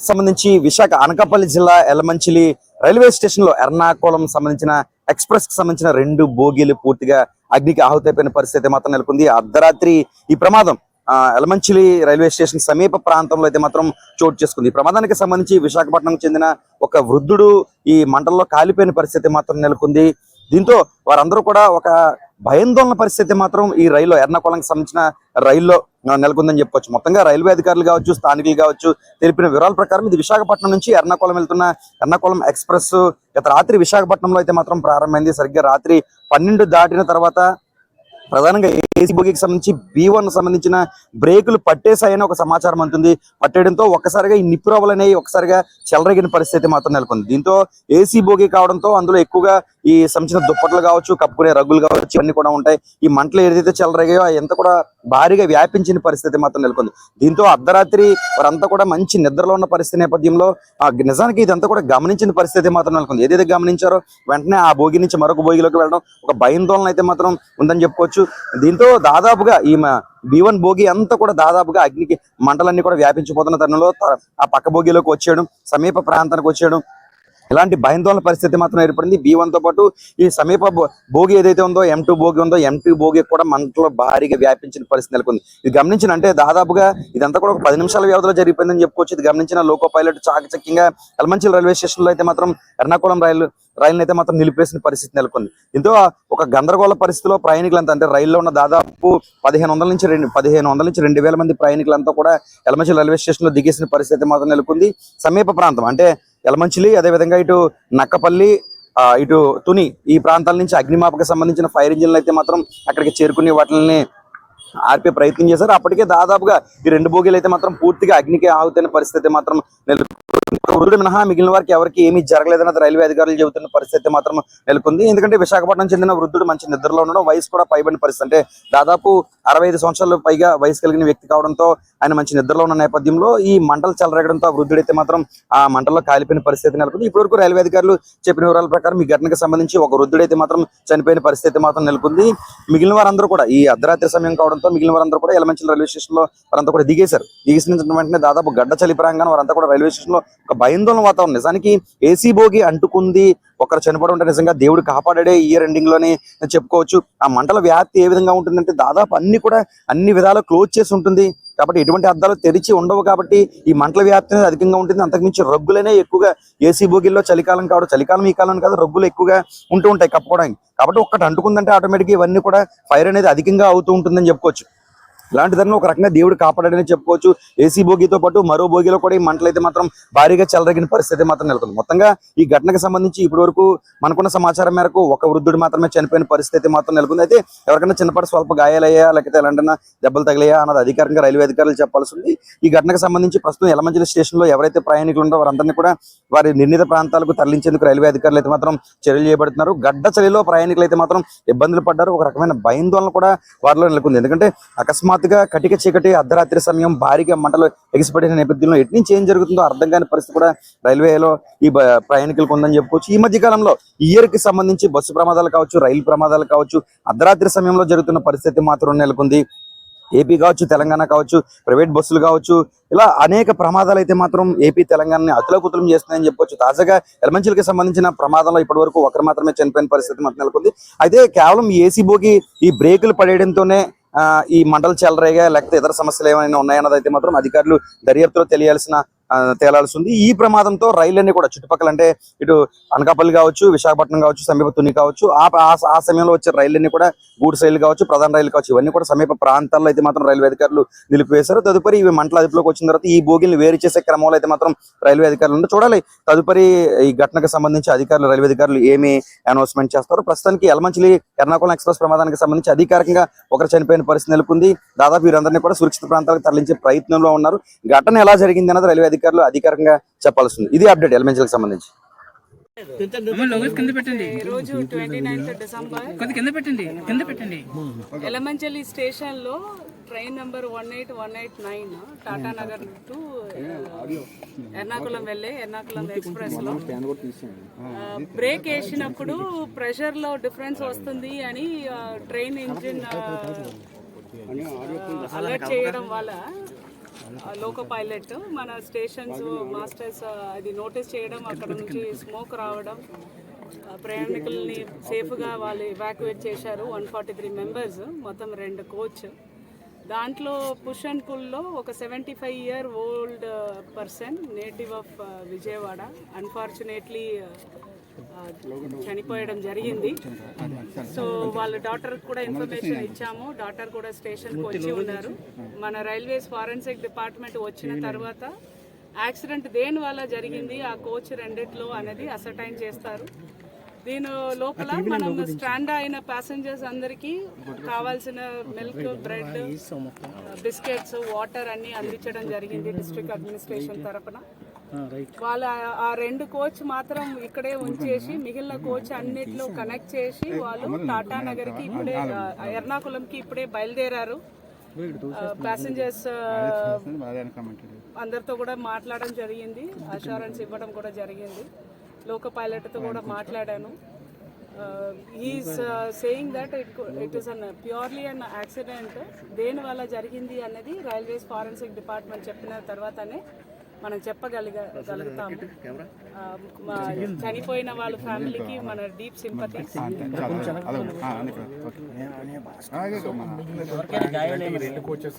సంబంధించి విశాఖ అనకాపల్లి జిల్లా ఎలమంచిలి రైల్వే స్టేషన్లో ఎర్నాకుళం సంబంధించిన ఎక్స్ప్రెస్కి సంబంధించిన రెండు బోగీలు పూర్తిగా అగ్నికి ఆహుతైపోయిన పరిస్థితి మాత్రం నెలకొంది. అర్ధరాత్రి ఈ ప్రమాదం ఎలమంచిలి రైల్వే స్టేషన్ సమీప ప్రాంతంలో అయితే మాత్రం చోటు చేసుకుంది. ఈ ప్రమాదానికి సంబంధించి విశాఖపట్నం చెందిన ఒక వృద్ధుడు ఈ మంటల్లో కాలిపోయిన పరిస్థితి మాత్రం నెలకొంది. దీంతో వారందరూ కూడా ఒక భయాందోళన పరిస్థితి మాత్రం ఈ రైల్లో ఎర్నాకుళంకి సంబంధించిన రైల్లో నెలకొందని చెప్పొచ్చు మొత్తంగా రైల్వే అధికారులు కావచ్చు స్థానికులు కావచ్చు తెలిపిన వివరాల ప్రకారం ఇది విశాఖపట్నం నుంచి ఎర్నాకుళం వెళ్తున్న ఎర్నాకుళం ఎక్స్ప్రెస్. గత రాత్రి విశాఖపట్నంలో అయితే మాత్రం ప్రారంభమైంది. సరిగ్గా రాత్రి పన్నెండు దాటిన తర్వాత ప్రధానంగా ఏసీ బోగికి సంబంధించి బి వన్ సంబంధించిన బ్రేకులు పట్టేశాయని ఒక సమాచారం అందుతుంది పట్టేయడంతో ఒక్కసారిగా ఈ నిప్పురవలు అనేవి ఒకసారిగా చెలరగిన పరిస్థితి మాత్రం నెలకొంది. దీంతో ఏసీ బోగి కావడంతో అందులో ఎక్కువగా ఈ సంచిన దుప్పట్లు కావచ్చు కప్పుకునే రగ్గులు కావచ్చు ఇవన్నీ కూడా ఉంటాయి. ఈ మంటలు ఏదైతే చెలరగాయో ఎంత కూడా భారీగా వ్యాపించిన పరిస్థితి మాత్రం నెలకొంది. దీంతో అర్ధరాత్రి వారంతా కూడా మంచి నిద్రలో ఉన్న పరిస్థితి నేపథ్యంలో ఆ నిజానికి ఇదంతా కూడా గమనించిన పరిస్థితి మాత్రం నెలకొంది. ఏదైతే గమనించారో వెంటనే ఆ భోగి నుంచి మరొక భోగిలోకి వెళ్ళడం ఒక భయాందోళన అయితే మాత్రం ఉందని చెప్పుకోవచ్చు. దీంతో దాదాపుగా ఈ బీవన్ భోగి అంతా కూడా దాదాపుగా అగ్నికి మంటలన్నీ కూడా వ్యాపించిపోతున్న తరుణంలో ఆ పక్క భోగిలోకి వచ్చేయడం సమీప ప్రాంతానికి వచ్చేయడం ఇలాంటి భయాందోళన పరిస్థితి మాత్రం ఏర్పడింది. బి తో పాటు ఈ సమీప భోగి ఏదైతే ఉందో ఎం టూ భోగి ఉందో ఎం టూ భోగి కూడా మంటలో భారీగా వ్యాపించిన పరిస్థితి నెలకొంది. ఇది గమనించిన అంటే దాదాపుగా ఇదంతా కూడా ఒక పది నిమిషాల వ్యవధిలో జరిగిపోయిందని చెప్పుకోవచ్చు. ఇది గమనించిన లోకో పైలట్ చాకచక్యంగా ఎలమంచిల్ రైల్వే స్టేషన్లో అయితే మాత్రం ఎర్నాకుళం రైలు రైలు అయితే మాత్రం నిలిపేసిన పరిస్థితి నెలకొంది. దీంతో ఒక గందరగోళ పరిస్థితిలో ప్రయాణికులంతా అంటే రైల్లో ఉన్న దాదాపు పదిహేను వందల నుంచి రెండు పదిహేను వందల నుంచి రెండు వేల మంది ప్రయాణికులంతా కూడా ఎలమంచిలి రైల్వే స్టేషన్లో దిగేసిన పరిస్థితి మాత్రం నెలకొంది. సమీప ప్రాంతం అంటే ఎలమంచిలి అదేవిధంగా ఇటు నక్కపల్లి ఇటు తుని ఈ ప్రాంతాల నుంచి అగ్నిమాపక సంబంధించిన ఫైర్ ఇంజిన్లు అయితే మాత్రం అక్కడికి చేరుకుని వాటిని ఆర్పే ప్రయత్నం చేశారు. అప్పటికే దాదాపుగా ఈ రెండు బోగీలు అయితే మాత్రం పూర్తిగా అగ్నికి ఆగుతున్న పరిస్థితి మాత్రం నెలకొంది. వృద్ధుడు మినహా మిగిలిన వారికి ఎవరికి ఏమీ జరగలేదన్నది రైల్వే అధికారులు చెబుతున్న పరిస్థితి మాత్రం నెలకొంది. ఎందుకంటే విశాఖపట్నం చెందిన వృద్ధుడు మంచి నిద్రలో ఉండడం వయసు కూడా పైబడిన పరిస్థితి. అంటే దాదాపు అరవై ఐదు సంవత్సరాలు పైగా వయసు కలిగిన వ్యక్తి కావడంతో ఆయన మంచి నిద్రలో ఉన్న నేపథ్యంలో ఈ మంటలు చెలరగడంతో వృద్ధుడైతే మాత్రం ఆ మంటల్లో కాలిపోయిన పరిస్థితి నెలకొంది. ఇప్పటివరకు రైల్వే అధికారులు చెప్పిన వివరాల ప్రకారం ఈ ఘటనకు సంబంధించి ఒక వృద్ధుడైతే మాత్రం చనిపోయిన పరిస్థితి మాత్రం నెలకొంది. మిగిలిన వారందరూ కూడా ఈ అర్ధరాత్రి సమయం కావడంతో మిగిలిన వారందరూ కూడా ఎలమంచిల రైల్వే స్టేషన్లో వారంతా కూడా దిగేశారు. దిగేసిన వెంటనే దాదాపు గడ్డ చలి ప్రాంగణం వారంతా కూడా రైల్వే స్టేషన్లో ఒక భయందోళన వాతావరణం. నిజానికి ఏసీ బోగి అంటుకుంది. ఒకరు చనిపోవడం అంటే నిజంగా దేవుడు కాపాడాడే ఇయర్ ఎండింగ్లోనే చెప్పుకోవచ్చు. ఆ మంటల వ్యాప్తి ఏ విధంగా ఉంటుందంటే దాదాపు అన్ని కూడా అన్ని విధాలు క్లోజ్ చేసి ఉంటుంది. కాబట్టి ఎటువంటి అద్దాలు తెరిచి ఉండవు కాబట్టి ఈ మంటల వ్యాప్తి అనేది అధికంగా ఉంటుంది. అంతకుమించి రగ్గులనే ఎక్కువగా ఏసీ బోగిల్లో చలికాలం కావడం చలికాలం ఈ కాలం కాదు రగ్గులు ఎక్కువగా ఉంటూ ఉంటాయి కప్పుకోవడానికి. కాబట్టి ఒక్కటి అంటుకుందంటే ఆటోమేటిక్ ఇవన్నీ కూడా ఫైర్ అనేది అధికంగా అవుతూ ఉంటుందని చెప్పుకోవచ్చు. లాంటిదాన్ని ఒక రకంగా దేవుడు కాపాడాడని చెప్పుకోవచ్చు. ఏసీ భోగితో పాటు మరో భోగిలో కూడా ఈ మంటలు అయితే మాత్రం భారీగా చెలరగిన పరిస్థితి మాత్రం నెలకొంది. మొత్తంగా ఈ ఘటనకు సంబంధించి ఇప్పటి వరకు మనకున్న సమాచారం మేరకు ఒక వృద్ధుడు మాత్రమే చనిపోయిన పరిస్థితి మాత్రం నెలకొంది. అయితే ఎవరికైనా చిన్నపాటి స్వల్ప గాయాలయ్యా లేకపోతే ఎలాంటి దెబ్బలు తగిలాయా అన్నది అధికారికంగా రైల్వే అధికారులు చెప్పాల్సి ఉంది ఈ ఘటనకు సంబంధించి ప్రస్తుతం ఎలమంచిలి స్టేషన్లో ఎవరైతే ప్రయాణికులు ఉన్నారో వారందరినీ కూడా వారి నిర్ణీత ప్రాంతాలకు తరలించేందుకు రైల్వే అధికారులు అయితే మాత్రం చర్యలు చేపడుతున్నారు. గడ్డ చలిలో ప్రయాణికులు అయితే మాత్రం ఇబ్బందులు పడ్డారు. ఒక రకమైన భయాందోళన కూడా వారిలో నెలకొంది. ఎందుకంటే అకస్మాత్ అకస్మాత్తుగా కటిక చీకటి అర్ధరాత్రి సమయం భారీగా మంటలు ఎగిసిపడిన నేపథ్యంలో ఎటు నుంచి ఏం జరుగుతుందో అర్థం కాని పరిస్థితి కూడా రైల్వేలో ఈ ప్రయాణికులకు ఉందని చెప్పుకోవచ్చు. ఈ మధ్య కాలంలో ఇయర్కి సంబంధించి బస్సు ప్రమాదాలు కావచ్చు రైలు ప్రమాదాలు కావచ్చు అర్ధరాత్రి సమయంలో జరుగుతున్న పరిస్థితి మాత్రం నెలకొంది. ఏపీ కావచ్చు తెలంగాణ కావచ్చు ప్రైవేట్ బస్సులు కావచ్చు ఇలా అనేక ప్రమాదాలు అయితే మాత్రం ఏపీ తెలంగాణని అతులకుతులం చేస్తున్నాయని చెప్పొచ్చు తాజాగా ఎలమంచిలకి సంబంధించిన ప్రమాదంలో ఇప్పటి వరకు ఒకరు మాత్రమే చనిపోయిన పరిస్థితి మాత్రం నెలకొంది. అయితే కేవలం ఏసీ బోగి ఈ బ్రేకులు పడేయడంతోనే ఈ మంటలు చెలరేగా లేకపోతే ఇతర సమస్యలు ఏమైనా ఉన్నాయన్నది అయితే మాత్రం అధికారులు దర్యాప్తులో తెలియాల్సిన తేలాల్సి ఉంది ఈ ప్రమాదంతో రైళ్ళన్నీ కూడా చుట్టుపక్కల అంటే ఇటు అనకాపల్లి కావచ్చు విశాఖపట్నం కావచ్చు సమీప తుని కావచ్చు ఆ సమయంలో వచ్చే రైళ్ళన్నీ కూడా గూడ్స్ రైలు కావచ్చు ప్రధాన రైలు కావచ్చు ఇవన్నీ కూడా సమీప ప్రాంతాల్లో అయితే మాత్రం రైల్వే అధికారులు నిలిపివేశారు. తదుపరి ఇవి మంటల అదుపులోకి వచ్చిన తర్వాత ఈ బోగిల్ని వేరు చేసే క్రమంలో అయితే మాత్రం రైల్వే అధికారులు ఉంటే చూడాలి. తదుపరి ఈ ఘటనకు సంబంధించి అధికారులు రైల్వే అధికారులు ఏమి అనౌన్స్మెంట్ చేస్తారు. ప్రస్తుతానికి ఎలమంచిలి ఎర్నాకుళం ఎక్స్ప్రెస్ ప్రమాదానికి సంబంధించి అధికారికంగా ఒకరు చనిపోయిన పరిస్థితి నెలకొంది. దాదాపు వీరందరినీ కూడా సురక్షిత ప్రాంతాలకు తరలించే ప్రయత్నంలో ఉన్నారు. ఘటన ఎలా జరిగింది అన్నది రైల్వే అధికారులు అధికారికంగా చెప్పాల్సి ఉంది ఇది అప్డేట్ ఎలమెంట్లకు సంబంధించి. రోజు ట్వంటీ నైన్త్ డిసెంబర్. కొద్ది కింద పెట్టండి కింద పెట్టండి. ఎలమంచలి స్టేషన్లో train number one eight one eight nine Tata Nagar to Ernakulam వెళ్ళే ఎర్నాకుళం ఎక్స్ప్రెస్లో బ్రేక్ వేసినప్పుడు ప్రెషర్లో డిఫరెన్స్ వస్తుంది అని ట్రైన్ ఇంజిన్ అలర్ట్ చేయడం వల్ల లోకో పైలట్ మన స్టేషన్స్ మాస్టర్స్ అది నోటీస్ చేయడం అక్కడ నుంచి స్మోక్ రావడం ప్రయాణికుల్ని సేఫ్గా వాళ్ళు ఎవాక్యుయేట్ చేశారు. వన్ ఫార్టీ త్రీ మెంబర్స్ మొత్తం రెండు కోచ్. దాంట్లో పుష్ అండ్ పుల్లో ఒక seventy five year old person native of Vijayawada. Unfortunately చనిపోయడం జరిగింది. సో వాళ్ళ డాక్టర్ కూడా ఇన్ఫర్మేషన్ ఇచ్చాము. డాక్టర్ కూడా స్టేషన్కి వచ్చి ఉన్నారు. మన రైల్వేస్ ఫారెన్సిక్ డిపార్ట్మెంట్ వచ్చిన తర్వాత యాక్సిడెంట్ దేని వల్ల జరిగింది ఆ కోచ్ రెండిట్లో అనేది అసర్టైన్ చేస్తారు. దీని లోపల మనం స్టాండ్ అయిన ప్యాసింజర్స్ అందరికీ కావాల్సిన మిల్క్ బ్రెడ్ బిస్కెట్స్ వాటర్ అన్ని అందించడం జరిగింది డిస్ట్రిక్ట్ అడ్మినిస్ట్రేషన్ తరపున. వాళ్ళ ఆ రెండు కోచ్ మాత్రం ఇక్కడే ఉంచేసి మిగిలిన కోచ్ అన్నిట్లో కనెక్ట్ చేసి వాళ్ళు టాటా నగర్కి ఇప్పుడే ఎర్నాకుళంకి ఇప్పుడే బయలుదేరారు. ప్యాసింజర్స్ అందరితో కూడా మాట్లాడడం జరిగింది. అష్యూరెన్స్ ఇవ్వడం కూడా జరిగింది. లోక పైలట్తో కూడా మాట్లాడాను. Is saying that it it is an purely an accident దేని వల్ల జరిగింది అన్నది రైల్వేస్ ఫారెన్సిక్ డిపార్ట్మెంట్ చెప్పిన తర్వాతనే మనం చెప్పగలిగగలుగుతాము చనిపోయిన వాళ్ళ ఫ్యామిలీకి మన డీప్ సింపతి రెండు